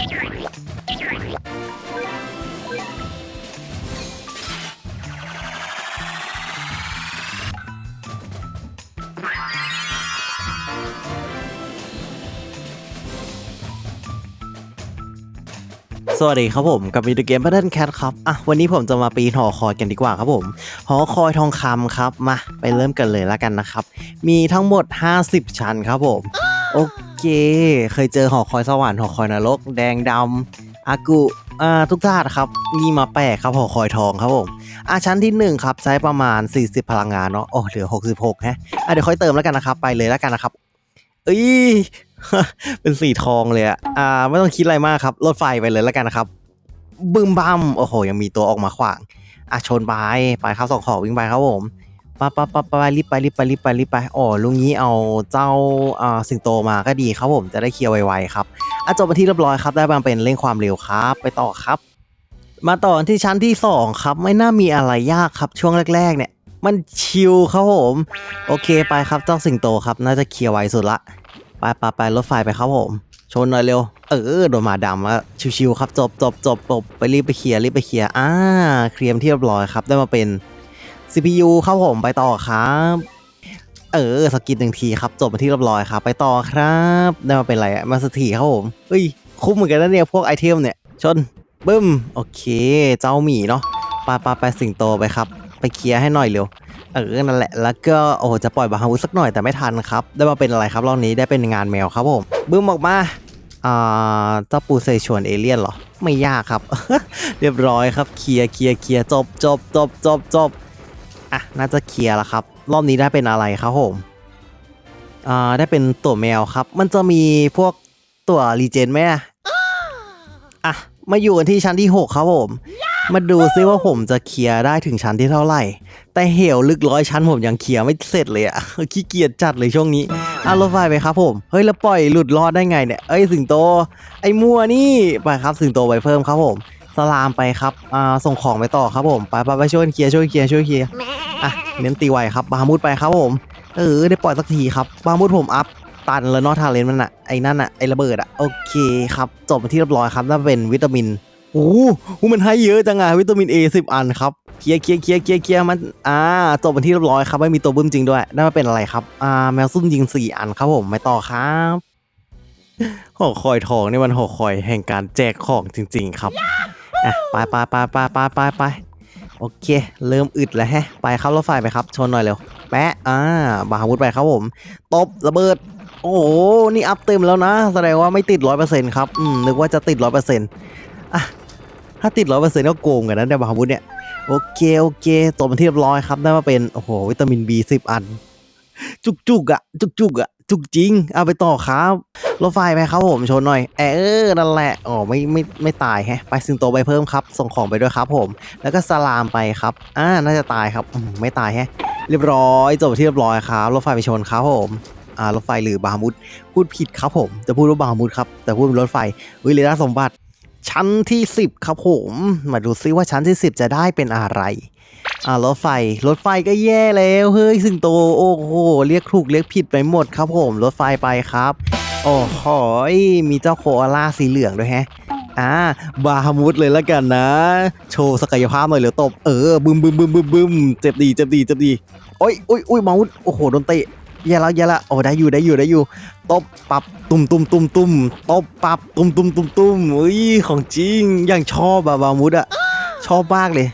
สวัสดีครับผมกับวีดีเกม Battle Cat ครับอะวันนี้ผมจะมาปีนหอคอยกันดีกว่าครับผมหอคอยทองคำครับมาไปเริ่มกันเลยแล้วกันนะครับ มีทั้งหมด 50 ชั้นครับผม โอเค เคยเจอหอคอยสวรรค์หอคอยนรก แดงดำอากุอ่าทุกท่านครับนี่มาแปลกครับหอคอยทองครับผมอะชั้นที่ 1 ครับใช้ประมาณ 40 พลังงานเนาะโอ้เหลือ 66ฮะอะเดี๋ยวค่อยเติมแล้วกันนะครับ ไปเลยแล้วกันนะครับเอ้ยเป็นสีทองเลยอะอ่าไม่ต้องคิดอะไรมากครับรถไฟไปเลยแล้วกันนะครับบึมบัมโอ้โหยังมีตัวออกมาขวางอะชนไปไปครับสองขอวิ่งไปครับผม ปไปไปไปรีบไปรีบไปรีบไปรีบไปอ๋อลุงนี้เอาเจ้าอ่าสิงโตมาก็ดีครับผมจะได้เคลียร์ไวๆครับอะจบไปที่เรียบร้อยครับได้มาเป็นเร่งความเร็วครับ ไปต่อครับ มาต่อที่ชั้นที่สองครับ ไม่น่ามีอะไรยากครับช่วงแรก ๆ เนี่ย มันชิลครับผม โอเคไปครับเจ้าสิงโตครับ น่าจะเคลียร์ไวสุดละไปไปไปรถไฟไปครับผม ชนหน่อยเร็ว เออโดนหมาดำแล้วชิวๆครับจบจบจบจบไปรีบไปเคลียร์รีบไปเคลียร์อ่าเคลียร์ที่เรียบร้อยครับได้มาเป็น CPU ครับผมไปต่อครับ เออสกินหนึ่งทีครับจบมาที่เรียบร้อยครับ ไปต่อครับได้มาเป็นอะไรอะมาสถีครับผมเฮ้ยคุ้มเหมือนกันนะเนี่ยพวกไอเทมเนี่ย ชนบึ้มโอเค เจ้าหมีเนาะไปไปไปสิงโตไปครับ ไปเคลียร์ให้หน่อยเร็วเออนั่นแหละแล้วก็โอ้จะปล่อยบาฮาวุสักหน่อยแต่ไม่ทันครับ ได้มาเป็นอะไรครับรอบนี้ได้เป็นงานแมวครับผมบึ้มออกมาอ่าเจ้าปูเซชวนเอเลี่ยนเหรอ ไม่ยากครับ เรียบร้อยครับเคลียร์เคลียร์เคลียร์จบจบจบจบจบ อะน่าจะเคลียร์แล้วครับ รอบนี้ได้เป็นอะไรครับผมอ่าได้เป็นตัวแมวครับ มันจะมีพวกตัวรีเจนไหมอะอะมาอยู่กันที่ชั้นที่ 6 ครับผม มาดูซิว่าผมจะเคลียร์ได้ถึงชั้นที่เท่าไหร่ แต่เหวลึกร้อยชั้นผมยังเคลียร์ไม่เสร็จเลยอะขี้เกียจจัดเลยช่วงนี้อะรถไฟไปครับผม เฮ้ยแล้วปล่อยหลุดรอดได้ไงเนี่ย เอ้ยสิงโต ไอ้มัวนี่ ไปครับสิงโตไปเพิ่มครับผม สลามไปครับอ่าส่งของไปต่อครับผมไปไปไปช่วยกันเคลียร์ช่วยเคลียร์ช่วยเคลียร์อะเน้นตีไวครับบามุดไปครับผมเออได้ปล่อยสักทีครับบามุดผมอัพตันแล้วนอทาเลนมันอะไอ้นั่นอะไอ้ระเบิดอะโอเคครับจบมาที่เรียบร้อยครับน่าเป็นวิตามินโอ้โหมันให้เยอะจังอะวิตามิน A 10 อันครับเคลียร์เคลียร์เคลียร์เคลียร์เคลียร์มันอ่าจบเป็นที่เรียบร้อยครับไม่มีตัวบึ้มจริงด้วยได้มาเป็นอะไรครับอ่าแมวซุ่มยิง4อันครับผมไปต่อครับหอคอยทองนี่มันหอคอยแห่งการแจกของจริง ๆ ครับ อะไปไปไปไปไปไปไปโอเค เริ่มอึดแล้วแฮะ ไปครับรถไฟไปครับ ชนหน่อยเร็ว แปะ อ่า บาฮาวุธไปครับผม ตบ ระเบิด โอ้โห นี่อัพเต็มแล้วนะ แสดงว่าไม่ติดร้อยเปอร์เซ็นต์ครับ อืม นึกว่าจะติดร้อยเปอร์เซ็นต์อะ ถ้าติดร้อยเปอร์เซ็นต์ก็โกงกันนะเนี่บาฮาวุธเนี่ย โอเค โอเคจบเป็นที่เรียบร้อยครับ ได้มาเป็น โอ้โห วิตามิน B 10 อัน จุกจุกอะจุกจุกอะ จุกจริง เอาไปต่อครับรถไฟไปครับผมชนหน่อยเออนั่นแหละอ๋อไม่ไม่ไม่ตายแฮะ ไปสิงโตไปเพิ่มครับ ส่งของไปด้วยครับผม แล้วก็สลามไปครับอ่าน่าจะตายครับไม่ตายแฮะ เรียบร้อยจบที่เรียบร้อยครับรถไฟไปชนครับผมอ่ารถไฟหรือบาฮามุดพูดผิดครับผมจะพูดว่าบาฮามุดครับแต่พูดเป็นรถไฟวิเลราสมบัติชั้นที่ 10 ครับผม มาดูซิว่าชั้นที่ 10 จะได้เป็นอะไร อ่ารถไฟ รถไฟก็แย่แล้ว เฮ้ยสิงโต โอ้โห เรียกถูกเรียกผิดไปหมดครับผม รถไฟไปครับ โอ้โหยมีเจ้าโคอาล่าสีเหลืองด้วยแฮะ อ่า บาฮามุดเลยแล้วกันนะ โชว์ศักยภาพหน่อยเร็วตบ เออ บึมบึมบึมบึมบึมเจ็บดี เจ็บดี เจ็บดีโอ้ยโอ้ยโอ้ยมาวุธโอ้โห โดนเตะแย่แล้วแย่ล้วโอ้ได้อยู่ได้อยู่ได้อยู่ ตบปับตุ่มตุ่มตุ่มตุ่มตบปับตุ่มตุ่มตุ่มตุ่มเฮ้ย ของจริง อย่างชอบอะบามุดอะชอบมากเลย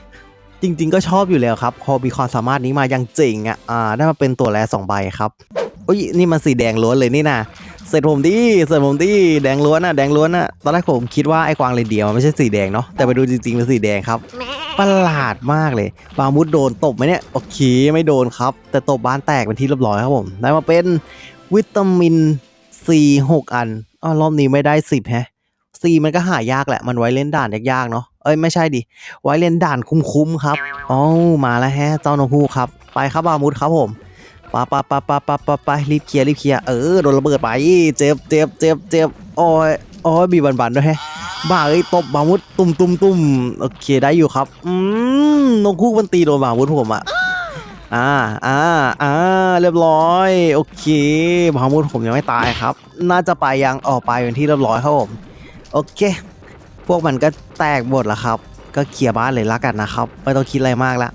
จริง ๆ ก็ชอบอยู่แล้วครับ พอมีความสามารถนี้มาอย่างเจ๋งอะอ่าได้มาเป็นตัวแรสองใบครับอุ้ยนี่มันสีแดงล้วนเลยนี่นะเสร็จผมดิเสร็จผมดิแดงล้วนอะแดงล้วนอะตอนแรกผมคิดว่าไอ้กวางเรนเดียร์มันไม่ใช่สีแดงเนาะแต่ไปดูจริงๆเป็นสีแดงครับประหลาดมากเลยบามุดโดนตบไหมเนี่ยโอเคไม่โดนครับ แต่ตบบ้านแตกเป็นที่เรียบร้อยครับผมได้มาเป็นวิตามินซีหกอันอ้าวรอบนี้ไม่ได้สิบแฮะซีมันก็หายากแหละมันไว้เล่นด่านยากๆเนาะ เอ้ยไม่ใช่ดิ ไว้เล่นด่านคุ้มๆครับอ๋อมาแล้วแฮะเจ้านกฮูกครับ ไปครับบามุดครับผมปะปะปะปะปะปะไปรีบเคลียร์รีบเคลียร์เออโดนระเบิดไปเจ็บเจ็บเจ็บเจ็บโอ้ยโอ้ยบีบันๆด้วยแฮะบ้าเอ้ยตบบาวุธตุ่มตุ่มตุ่มโอเคได้อยู่ครับอืมนกคู่มันตีโดนบาวุธผมอะอ่าอ่าอ่าเรียบร้อย โอเคบาวุธผมยังไม่ตายครับ น่าจะไปยังออกไปเป็นที่เรียบร้อยครับผมโอเค พวกมันก็ แตกหมดแล้วครับ ก็เคลียร์บ้านเลยละกันนะครับ ไม่ต้องคิดอะไรมากละ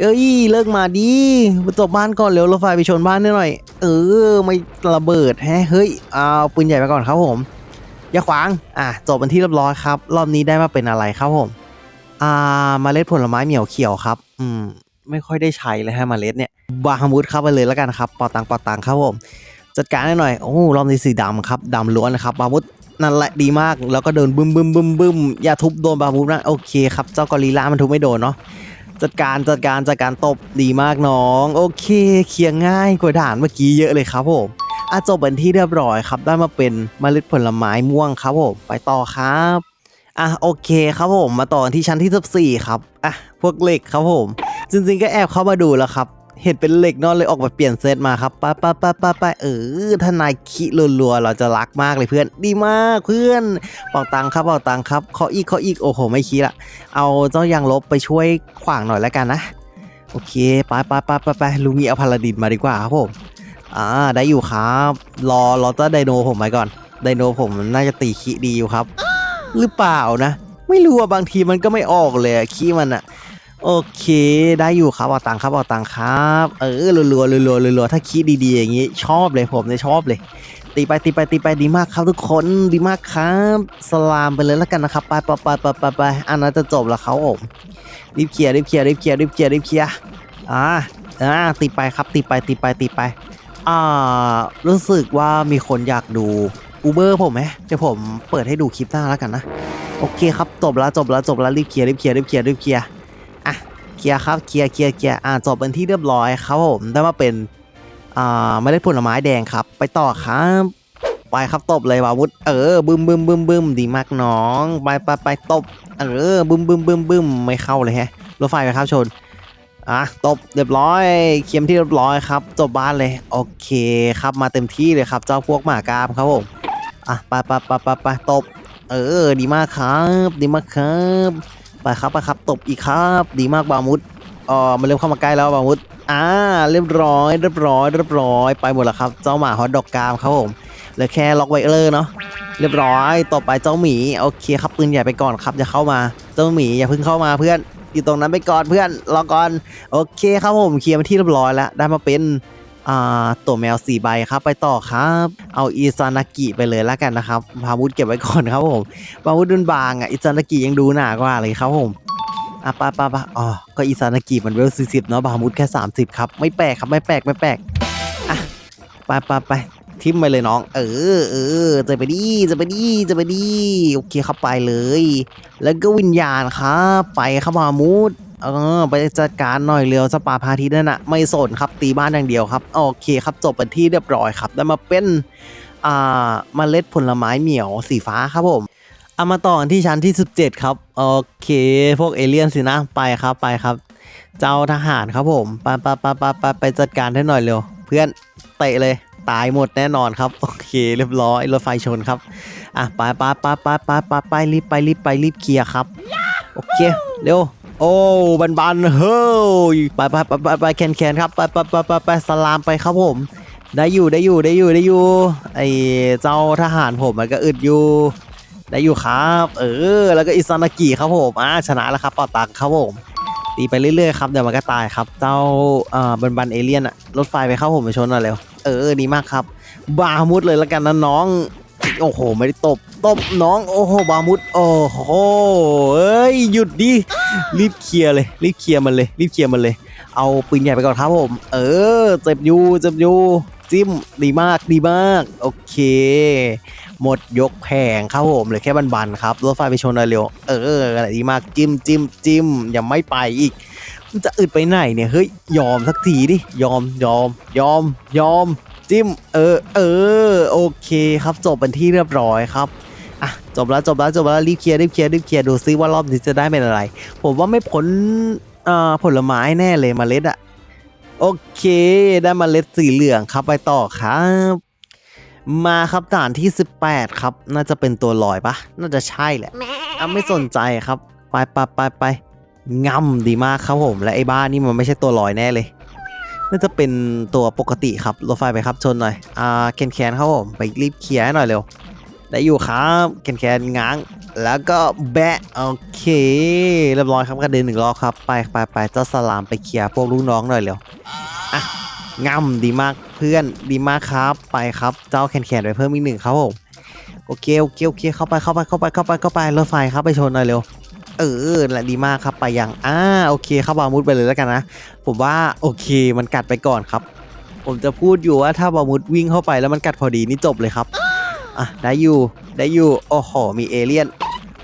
เอ้ยเลิกมาดิจบบ้านก่อนเร็วรถไฟไปชนบ้านนิดหน่อย เออไม่ระเบิดแฮเฮ้ยเอาปืนใหญ่ไปก่อนครับผมอย่าขวางอะจบเป็นที่เรียบร้อยครับ รอบนี้ได้มาเป็นอะไรครับผมอ่าเมล็ดผลไม้เหมียวเขียวครับ อืม ไม่ค่อยได้ใช้เลยฮะเมล็ดเนี่ยบาฮามุดเข้าไปเลยแล้วกันครับปอตังปอตังครับผมจัดการให้หน่อย โอ้รอบนี้สีดำครับดำล้วนนะครับ บามุด นั่นแหละดีมากแล้วก็เดินบึ้มบึ้มบึ้มบึ้มอย่าทุบโดนบามุดนะโอเคครับเจ้ากอริลลามันทุบไม่โดนเนาะจัดการจัดการจัดการตบดีมากน้อง โอเคเคลียร์ง่ายกว่าด่านเมื่อกี้เยอะเลยครับผมอะจบเป็นที่เรียบร้อยครับ ได้มาเป็นเมล็ดผลไม้ม่วงครับผมไปต่อครับอะโอเคครับผมมาต่อที่ชั้นที่ 14 ครับอะพวกเหล็กครับผม จริงๆก็แอบเข้ามาดูแล้วครับ เห็นเป็นเหล็กเนอนเลยออกมาเปลี่ยนเซตมาครับไปไปไปไปไปเออถ้านายขี้รัวๆเราจะรักมากเลยเพื่อน ดีมากเพื่อนเป่าตังค์ครับเป่าตังค์ครับขออีกขออีกโอ้โหไม่ขี้ละเอาเจ้ายางลบไปช่วยขวางหน่อยแล้วกันนะ โอเคไปไปไปไปไปลุงนี้เอาพาราดินมาดีกว่าครับผมอ่าได้อยู่ครับ รอรอเจ้าไดโนผมไปก่อนไดโนผมน่าจะตีขี้ดีอยู่ครับ หรือเปล่านะ ไม่รู้ว่าบางทีมันก็ไม่ออกเลยอะขี้มันอะ โอเค ได้อยู่ครับเอาตังค์ครับเอาตังค์ครับ เออรัวๆรัวๆรัวๆถ้าขี้ดีๆอย่างงี้ ชอบเลยผมเนี่ยชอบเลย ตีไปตีไปตีไปดีมากครับทุกคนดีมากครับ สลามไปเลยแล้วกันนะครับ ไปไปไปไปไปไปอันนั้นจะจบแล้วครับผมรีบเคลียร์รีบเคลียร์รีบเคลียร์รีบเคลียร์รีบเคลียร์อ่าอ่าตีไปครับตีไปตีไปตีไปอ่ารู้สึกว่ามีคนอยากดูอูเบอร์ผมไหมเดี๋ยวผมเปิดให้ดูคลิปหน้าแล้วกันนะ โอเคครับจบแล้วจบแล้วจบแล้วรีบเคลียร์รีบเคลียร์รีบเคลียร์รีบเคลียร์ เคลียร์ครับเคลียร์เคลียร์เคลียร์อ่าจบเป็นที่เรียบร้อยครับผมได้มาเป็นอ่าไม่ได้ผลไม้แดงครับ ไปต่อครับไปครับตบเลยบาวุธเออบึมบึมบึมบึมดีมากน้องไปไปไปตบเออบึมบึมบึมบึมไม่เข้าเลยฮะรถไฟไปครับชนอะตบเรียบร้อยเคียมที่เรียบร้อยครับจบบ้านเลยโอเคครับมาเต็มที่เลยครับ เจ้าพวกหมากรามครับผมอะไปไปไปไปไปตบเออดีมากครับ ดีมากครับ ไปครับไปครับตบอีกครับ ดีมากบามุดอ๋อมันเริ่มเข้ามาใกล้แล้วบามุดอ่าเรียบร้อยเรียบร้อยเรียบร้อยไปหมดแล้วครับ เจ้าหมาฮอตดอกกามครับผมเหลือแค่ล็อกไวเลอร์เนาะเรียบร้อยต่อไปเจ้าหมีโอเคครับปืนใหญ่ไปก่อนครับอย่าเข้ามาเจ้าหมีอย่าเพิ่งเข้ามาเพื่อนอยู่ตรงนั้นไปก่อนเพื่อนรอก่อนโอเคครับผมเคลียร์มาที่เรียบร้อยแล้วได้มาเป็น อ่าตัวแมวสี่ใบครับ ไปต่อครับ เอาอีซานากิไปเลยแล้วกันนะครับพาวุธเก็บไว้ก่อนครับผมพาวุธดุนบางอะอีซานากิยังดูหนากว่าเลยครับผมอะไปไปไปอ๋อก็อีซานากิมันเวลสี่สิบเนาะบาฮมุดแค่สามสิบครับไม่แปลกครับไม่แปลกไม่แปลกอะไปไปไปทิมไปเลยน้อง เออเออจะไปดีจะไปดีจะไปดีโอเคเข้าไปเลย แล้วก็วิญญาณครับ ไปครับบาฮามุด เออไปจัดการหน่อยเร็วสปาพาทิต์นั่นนะไม่สนครับตีบ้านอย่างเดียวครับโอเคครับจบเป็นที่เรียบร้อยครับได้มาเป็นอ่าเมล็ดผลไม้เหมียวสีฟ้าครับผมเอามาต่อกันที่ชั้นที่ 17 ครับ โอเค พวกเอเลี่ยนสินะไปครับไปครับ เจ้าทหารครับผมไปไปไปไปไปไปจัดการให้หน่อยเร็ว เพื่อนเตะเลยตายหมดแน่นอนครับ โอเค เรียบร้อยรถไฟชนครับ อะไปไปไปไปไปไปไปรีบไปรีบไปรีบเคลียร์ครับ โอเค เร็ว อ้บันบันเฮ้ยไปไปไปไปไปแคนแคนครับไปไปไปไปไปสลามไปครับผม ได้อยู่ได้อยู่ได้อยู่ได้อยู่ ไอเจ้าทหารผมมันก็อึดอยู่ ได้อยู่ครับ เออ แล้วก็อิซานากิครับผมอ่าชนะแล้วครับปอตังครับผมตีไปเรื่อยๆครับเดี๋ยวมันก็ตายครับ เจ้าอ่าบันบันเอเลี่ยนอะรถไฟไปเข้าผมไปชนหน่อยเร็วเออดีมากครับ บามุดเลยแล้วกันนะน้อง โอ้โห ไม่ได้ตบ ตบน้อง โอ้โห บามุด โอ้โห เอ้ย หยุดดิ รีบเคลียร์เลย รีบเคลียร์มันเลย รีบเคลียร์มันเลย เอาปืนใหญ่ไปก่อนครับผม เออ เจ็บอยู่ เจ็บอยู่ จิ้ม ดีมาก ดีมาก โอเค หมดยกแผงครับผม เหลือแค่บันๆครับ รถไฟไปชนเร็ว เอออะไรดีมาก จิ้ม จิ้ม จิ้ม อย่าไม่ไปอีกมันจะอึดไปไหนเนี่ย เฮ้ย ยอมสักทีดิ ยอม ยอม ยอม ยอม จิ้ม เออ เออ โอเคครับ จบเป็นที่เรียบร้อยครับ อะ จบแล้ว จบแล้ว จบแล้ว รีบเคลียร์ รีบเคลียร์ รีบเคลียร์ ดูซิว่ารอบนี้จะได้เป็นอะไร ผมว่าไม่พ้นอ่าผลไม้แน่เลยมเมล็ดอะโอเค ได้มเมล็ดสีเหลืองครับ ไปต่อครับ มาครับด่านที่ 18 ครับ น่าจะเป็นตัวลอยปะน่าจะใช่แหละอะไม่สนใจครับ ไปไปไปไปงำดีมากครับผม และไอ้บ้านนี่มันไม่ใช่ตัวลอยแน่เลย น่าจะเป็นตัวปกติครับรถไฟไปครับชนหน่อยอ่าแคนแคนครับผมไปรีบเคลียร์ให้หน่อยเร็วได้อยู่ครับแคนแคนง้าง แล้วก็แบะโอเคเรียบร้อยครับกระเด็นหนึ่งรอบครับไปไปไปเจ้าสลามไปเคลียร์พวกลูกน้องหน่อยเร็วอะง่ำดีมากเพื่อนดีมากครับไปครับเจ้าแคนแคนไปเพิ่มอีกหนึ่งครับผมโอเคโอเคโอเคเข้าไปเข้าไปเข้าไปเข้าไปเข้าไปรถไฟครับไปชนหน่อยเร็ว เออแหละดีมากครับไปยังอ่าโอเคเข้าบามุดไปเลยแล้วกันนะ ผมว่าโอเคมันกัดไปก่อนครับ ผมจะพูดอยู่ว่าถ้าบามุดวิ่งเข้าไปแล้วมันกัดพอดีนี่จบเลยครับอะได้อยู่ได้อยู่โอ้โหมีเอเลี่ยน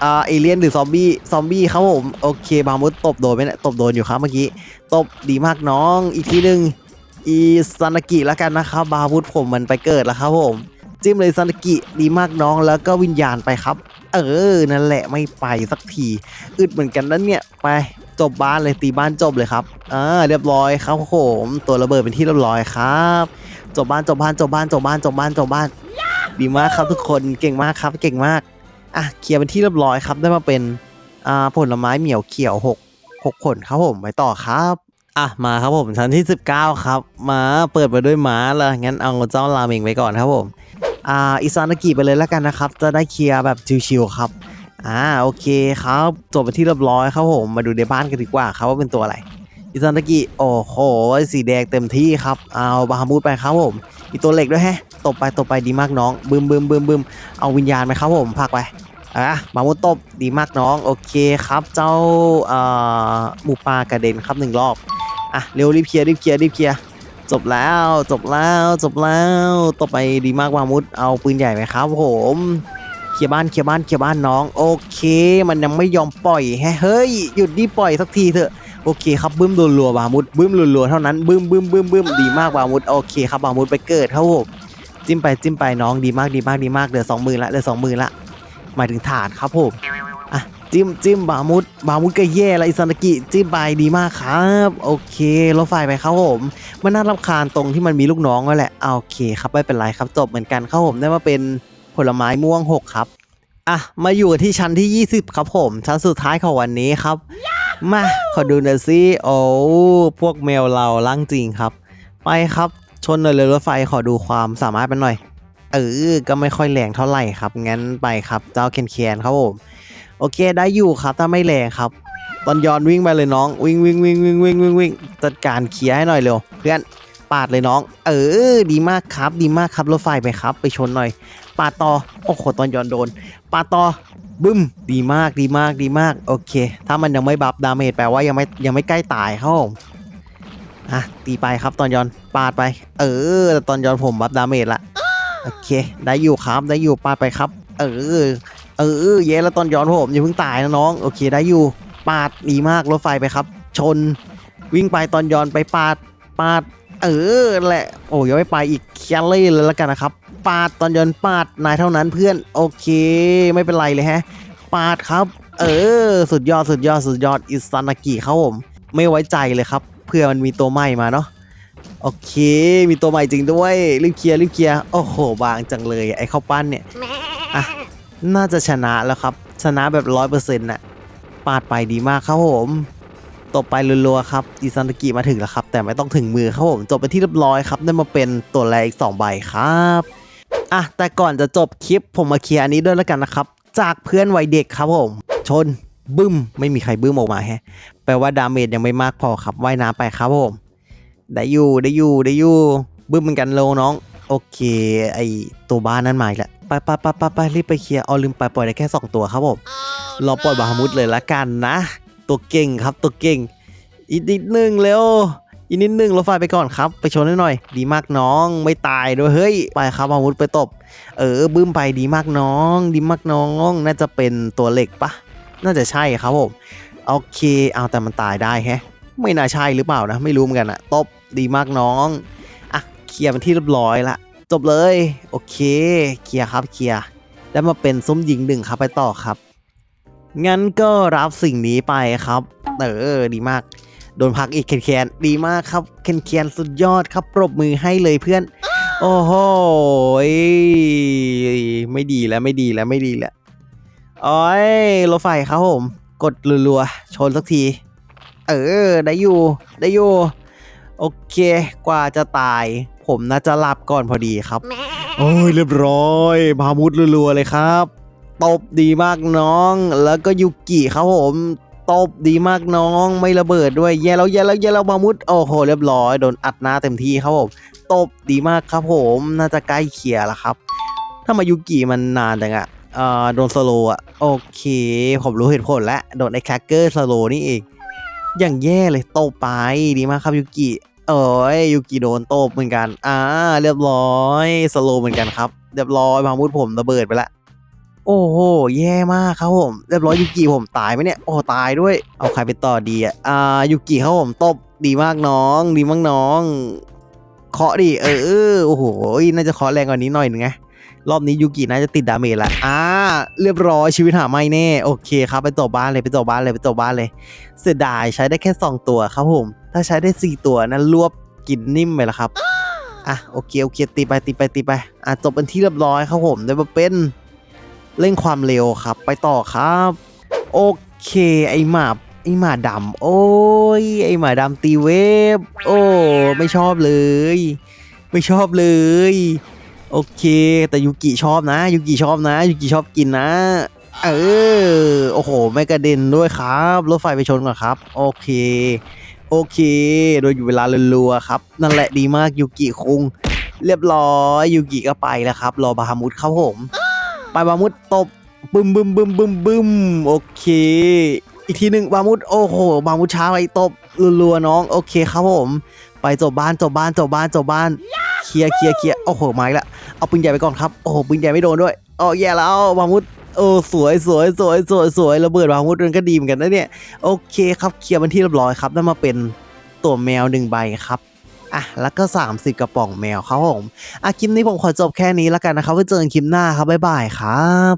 อ่าเอเลี่ยนหรือซอมบี้ซอมบี้ครับผมโอเคบามุดตบโดนไหมเนี่ยตบโดนอยู่ครับเมื่อกี้ตบดีมากน้องอีกทีหนึ่งอีซานากิแล้วกันนะครับบามุดผมมันไปเกิดแล้วครับผม จิ้มเลยซานากิดีมากน้องแล้วก็วิญญาณไปครับ เออ นั่นแหละไม่ไปสักที อึดเหมือนกันนั่นเนี่ย ไปจบบ้านเลยตีบ้านจบเลยครับ อ่า เรียบร้อยครับผมตัวระเบิดเป็นที่เรียบร้อยครับ จบบ้านจบบ้านจบบ้านจบบ้านจบบ้านจบบ้าน ดีมากครับทุกคน เก่งมากครับ เก่งมาก อะ เคลียร์เป็นที่เรียบร้อยครับ ได้มาเป็น อ่า ผลไม้เหมียวเขียวหกหกผลครับผมไปต่อครับอะมาครับผมชั้นที่ 19 ครับ มาเปิดไปด้วยม้าเลยงั้นเอาเจ้าราเมงไปก่อนครับผม อ่าอิซานากิไปเลยแล้วกันนะครับ จะได้เคลียร์แบบชิวๆครับ อ่าโอเคครับจบไปที่เรียบร้อยครับผมมาดูในบ้านกันดีกว่าครับว่าเป็นตัวอะไรอิซานากิโอ้โหสีแดงเต็มที่ครับเอาบาฮามูดไปครับผมมีตัวเหล็กด้วยแฮะตบไปตบไปดีมากน้องบึมบึมบึมบึมเอาวิญญาณไปครับผมพักไปอะบามูดตบดีมากน้องโอเคครับเจ้าอ่อหมูปลากระเด็นครับหนึ่งรอบอะเร็วรีบเคลียร์รีบเคลียร์รีบเคลียร์ จบแล้วจบแล้วจบแล้วต่อไปดีมากบามุดเอาปืนใหญ่ไหมครับผมเคลียบ้านเคลียบ้านเคลียบ้านน้องโอเค มันยังไม่ยอมปล่อยแฮเฮ้ยหยุดดิปล่อยสักทีเถอะโอเคครับบึ้มรัวๆบามุดบึ้มรัวๆเท่านั้นบึ้มบึ้มบึ้มบึ้มดีมากบามุดโอเคครับบามุดไปเกิดครับผมจิ้มไปจิ้มไปน้องดีมากดีมากดีมากเหลือสองหมื่นละเหลือสองหมื่นละหมายถึงฐานครับผม จิ้มจิ้มบามุดบามุดก็แย่ละอิซานากิจิ้มไปดีมากครับ โอเครถไฟไปครับผม มันน่ารำคาญตรงที่มันมีลูกน้องนั่นแหละอะโอเคครับไม่เป็นไรครับจบเหมือนกันครับผมได้มาเป็นผลไม้ม่วงหกครับอะมาอยู่ที่ชั้นที่ 20 ครับผม ชั้นสุดท้ายของวันนี้ครับ มาขอดูหน่อยสิโอ้พวกแมวเราล่างจริงครับ ไปครับชนหน่อยเลยรถไฟขอดูความสามารถเป็นหน่อยเออก็ไม่ค่อยแรงเท่าไหร่ครับงั้นไปครับเจ้าเคนเคนครับผม โอเคได้อยู่ครับถ้าไม่แรงครับ ตอนย้อนวิ่งไปเลยน้อง วิ่งวิ่งวิ่งวิ่งวิ่งวิ่งวิ่งจัดการเคลียร์ให้หน่อยเร็วเพื่อนปาดเลยน้อง เออ ดีมากครับ ดีมากครับรถไฟไปครับ ไปชนหน่อย ปาดต่อโอ้โหตอนย้อนโดน ปาดต่อบึ้ม ดีมากดีมากดีมาก โอเค ถ้ามันยังไม่บัฟดาเมจแปลว่ายังไม่ยังไม่ใกล้ตายครับผมอะตีไปครับตอนย้อนปาดไป เออแต่ตอนย้อนผมบัฟดาเมจละโอเค ได้อยู่ครับได้อยู่ปาดไปครับ เออ เออเย้แล้วตอนย้อนผมอย่าเพิ่งตายนะน้องโอเคได้อยู่ปาดดีมากรถไฟไปครับ ชน วิ่งไปตอนย้อนไปปาดปาด เออแหละโอ้ยังไม่ไปอีกแคลรี่เลยแล้วกันนะครับ ปาดตอนย้อนปาดนายเท่านั้นเพื่อนโอเค ไม่เป็นไรเลยฮะ ปาดครับ เออ สุดยอดสุดยอดสุดยอดอิซานากิครับผมไม่ไว้ใจเลยครับ เพื่อมันมีตัวใหม่มาเนาะโอเค มีตัวใหม่จริงด้วยรีบเคลียร์รีบเคลียร์โอ้โหบางจังเลยไอ้ข้าวปั้นเนี่ยอะ น่าจะชนะแล้วครับ ชนะแบบร้อยเปอร์เซ็นต์น่ะปาดไปดีมากครับผมตบไปรัวๆครับอิซานากิมาถึงแล้วครับ แต่ไม่ต้องถึงมือครับผมจบไปที่เรียบร้อยครับ ได้มาเป็นตัวแรกอีกสองใบครับอะแต่ก่อนจะจบคลิปผมมาเคลียร์อันนี้ด้วยแล้วกันนะครับ จากเพื่อนวัยเด็กครับผม ชนบึ้ม ไม่มีใครบึ้มออกมาแฮะแปลว่าดาเมจยังไม่มากพอครับว่ายน้ำไปครับผมได้อยู่ได้อยู่ได้อยู่บึ้มเหมือนกันโลน้อง โอเค ไอตัวบ้านนั่นมาอีกแล้ว ไปไปไปไปไปรีบไปเคลียร์เอาลืมไปปล่อยได้แค่ 2 ตัวครับผมรอปล่อยบาฮามุดเลยละกันนะ ตัวเก่งครับตัวเก่ง อีกนิดนึงเร็วอีกนิดนึงรถไฟไปก่อนครับ ไปชนให้หน่อย ดีมากน้องไม่ตายด้วยเฮ้ยไปครับบาฮามุดไปตบ เออบึ้มไปดีมากน้อง ดีมากน้อง น่าจะเป็นตัวเหล็กปะน่าจะใช่ครับผมโอเค เอาแต่มันตายได้แฮะ ไม่น่าใช่หรือเปล่านะ ไม่รู้เหมือนกันอะตบดีมากน้องอะเคลียร์มันที่เรียบร้อยละ จบเลย โอเค เคลียร์ครับเคลียร์แล้มาเป็นส้มยิงหนึ่งครับไปต่อครับ งั้นก็รับสิ่งนี้ไปครับ เออ ดีมาก โดนพักอีกแคนดีมากครับแคนสุดยอดครับ ปรบมือให้เลยเพื่อน โอ้โหยไม่ดีแล้วไม่ดีแล้วไม่ดีแล้วโอ้ยรถไฟครับผม กดรัวๆชนสักที เออ ได้อยู่ ได้อยู่ โอเค กว่าจะตาย ผมน่าจะหลับก่อนพอดีครับ โอโอ้ยเรียบร้อยบามุดรัวๆเลยครับตบดีมากน้อง แล้วก็ยูกิครับผมตบดีมากน้องไม่ระเบิดด้วยแย่แล้วแย่แล้วแย่แล้วบามุดโอ้โหเรียบร้อยโดนอัดหน้าเต็มที่ครับผมตบดีมากครับผมน่าจะใกล้เคียร์แล้วครับ ถ้ามายูกิมันนานจังอะเอ่อโดนสโลว์อะโอเค ผมรู้เหตุผลแล้วโดนไอ้แคคเกอร์สโลว์นี่เองอย่างแย่เลยตบไปดีมากครับยูกิ เอ้ยยูกิโดนตบเหมือนกัน อ่า เรียบร้อยสโลว์เหมือนกันครับ เรียบร้อยมามุดผมระเบิดไปละ โอ้โห แย่มากครับผม เรียบร้อยยูกิผมตายไหมเนี่ย โอ้ตายด้วย เอาใครไปต่อดีอะ อ่ายูกิครับผมตบดีมากน้อง ดีมากน้อง เคาะดิ เออ โอ้โห น่าจะเคาะแรงกว่านี้หน่อยนึงไง รอบนี้ยูกิน่าจะติดดาเมจละ อ่า เรียบร้อยชีวิตหาไม่แน่ โอเคครับ ไปจบบ้านเลย ไปจบบ้านเลย ไปจบบ้านเลย เสียดายใช้ได้แค่ 2 ตัวครับผม ถ้าใช้ได้ 4 ตัวนั้นรวบกินนิ่มไปแล้วครับ อะโอเคโอเคตีไปตีไปตีไป อะจบเป็นที่เรียบร้อยครับผมได้มาเป็นเร่งความเร็วครับ ไปต่อครับ โอเคไอหมาไอหมาดำโอ้ยไอหมาดำตีเวฟโอ้ไม่ชอบเลย ไม่ชอบเลย โอเค แต่ยูกิชอบนะยูกิชอบนะยูกิชอบกินนะ เออโอ้โหไม่กระเด็นด้วยครับ รถไฟไปชนก่อนครับ โอเค โอเค โดยอยู่เวลารัวๆครับ นั่นแหละดีมากยูกิคุง เรียบร้อยยูกิก็ไปแล้วครับ รอบาฮามุดครับผม ไปบาฮามุดตบบึมบึมบึมบึมบึมโอเค อีกทีหนึ่งบาฮามุดโอ้โหบาฮามุดช้าไปตบรัวๆน้องโอเคครับผม ไปจบบ้านจบบ้านจบบ้านจบบ้านเคลียร์เคลียร์เคลียร์โอ้โหไมาอีกและเอาปืนใหญ่ไปก่อนครับโอ้โหปืนใหญ่ไม่โดนด้วยอ๋อแย่แล้วบามุด โอ้สวยสวยสวยสวยสวยระเบิดบางมุดมันก็ดีเหมือนกันนะเนี่ยโอเคครับเคลียร์มันที่เรียบร้อยครับได้มาเป็นตัวแมวหนึ่งใบครับอะแล้วก็ 30 กระป๋องแมวครับผมอะคลิปนี้ผมขอจบแค่นี้แล้วกันนะครับไว้เจอกันคลิปหน้าครับบ๊ายบายครับ